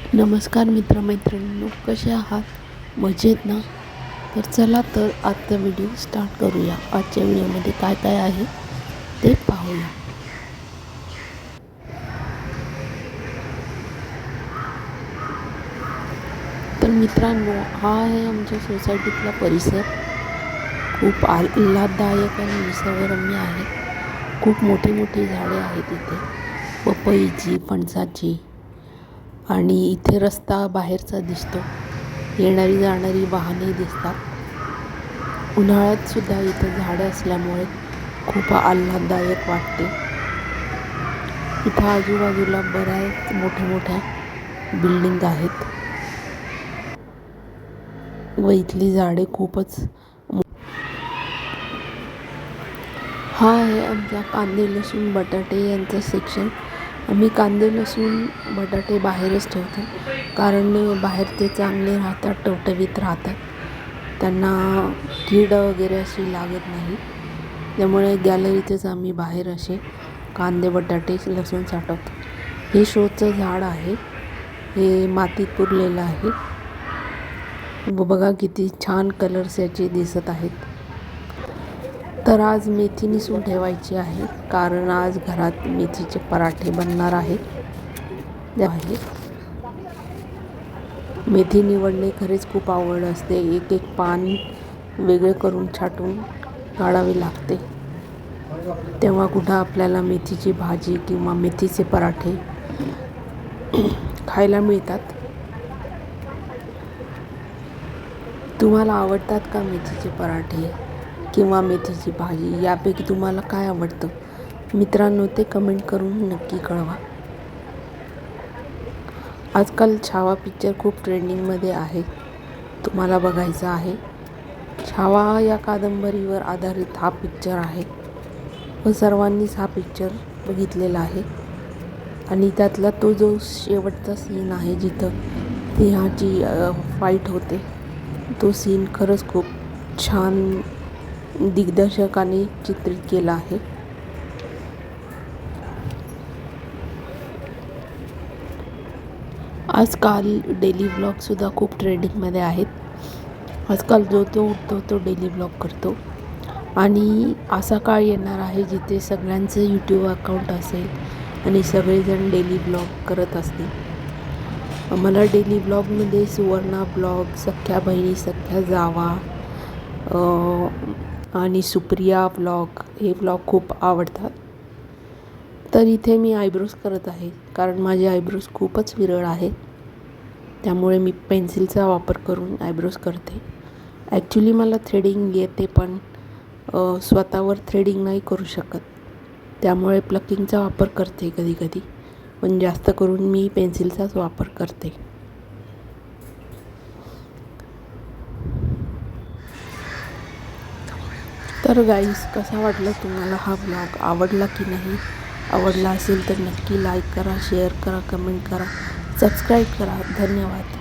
नमस्कार मित्रमैत्रिणींनो कसे आहात? मजेत ना? तर चला तर आजचा व्हिडिओ स्टार्ट करूया. आजच्या व्हिडिओमध्ये काय काय आहे ते पाहूया. तर मित्रांनो हा आहे आमच्या सोसायटीतला परिसर. खूप आल्हाददायक आणि निसर्गरम्य आहे. खूप मोठी मोठी झाडे आहेत इथे. पपईची फणसाची आणि इथे रस्ता बाहेरचा दिसतो. येणारी जाणारी वाहने दिसतात. उन्हाळ्यात सुद्धा इथे झाडं असल्यामुळे खूप आल्हाददायक वाटते. इथं आजूबाजूला बऱ्याच मोठ्या मोठ्या बिल्डिंग आहेत. व इथली झाडे खूपच हा आहे आमचा कांदे लसूण बटाटे यांचं सेक्शन आम्ही कांदे लसूण बटाटे बाहेरच ठेवतो. कारण बाहेर ते चांगले राहतात टवटवीत राहतात. त्यांना कीड वगैरे अशी लागत नाही. त्यामुळे गॅलरीतच आम्ही बाहेर असे कांदे बटाटे लसूण साठवतो. हे शोचं झाड आहे. हे मातीत पुरलेलं आहे. बघा किती छान कलर्स याचे दिसत आहेत. तर आज मेथी निसून ठेवायची आहे. कारण आज घरात मेथीचे पराठे बनणार आहेत आहे. मेथी निवडणे खरेच खूप आवड असते. एक एक पान वेगळे करून छाटून काढावे लागते. तेव्हा कुठं आपल्याला मेथीची भाजी किंवा मेथीचे पराठे खायला मिळतात? तुम्हाला आवडतात का मेथीचे पराठे? किंवा मेथीची भाजी यापैकी तुम्हाला काय आवडतं? मित्रांनो ते कमेंट करून नक्की कळवा. आजकाल छावा पिक्चर खूप ट्रेंडिंगमध्ये आहे. तुम्हाला बघायचा आहे छावा या कादंबरीवर आधारित हा पिक्चर आहे. व सर्वांनीच हा पिक्चर बघितलेला आहे. आणि त्यातला तो जो शेवटचा सीन आहे जिथं सिंहाची फाईट होते तो सीन खरंच खूप छान दिग्दर्शकाने चित्रित केला आहे. आजकाल डेली ब्लॉगसुद्धा खूप ट्रेंडिंगमध्ये आहेत. आजकाल जो तो उठतो तो डेली ब्लॉग करतो. आणि असा काळ येणार आहे जिथे सगळ्यांचं यूट्यूब अकाउंट असेल आणि सगळेजण डेली ब्लॉग करत असतील. मला डेली ब्लॉगमध्ये सुवर्णा ब्लॉग सख्या बहिणी सख्या जावा आणि सुप्रिया ब्लॉग हे ब्लॉग खूप आवडतात. तर इथे मी आयब्रोज करत आहे कारण माझे आयब्रोज खूपच विरळ आहेत. त्यामुळे मी पेन्सिलचा वापर करून आयब्रोज करते. ॲक्च्युली मला थ्रेडिंग येते पण स्वतःवर थ्रेडिंग नाही करू शकत. त्यामुळे प्लकिंगचा वापर करते कधीकधी. पण जास्त करून मी पेन्सिलचाच वापर करते. तर गाईस कसा वाटला तुम्हाला हा ब्लॉग आवडला की नाही? आवडला असेल तर नक्की लाईक करा शेअर करा कमेंट करा. सबस्क्राईब करा. धन्यवाद.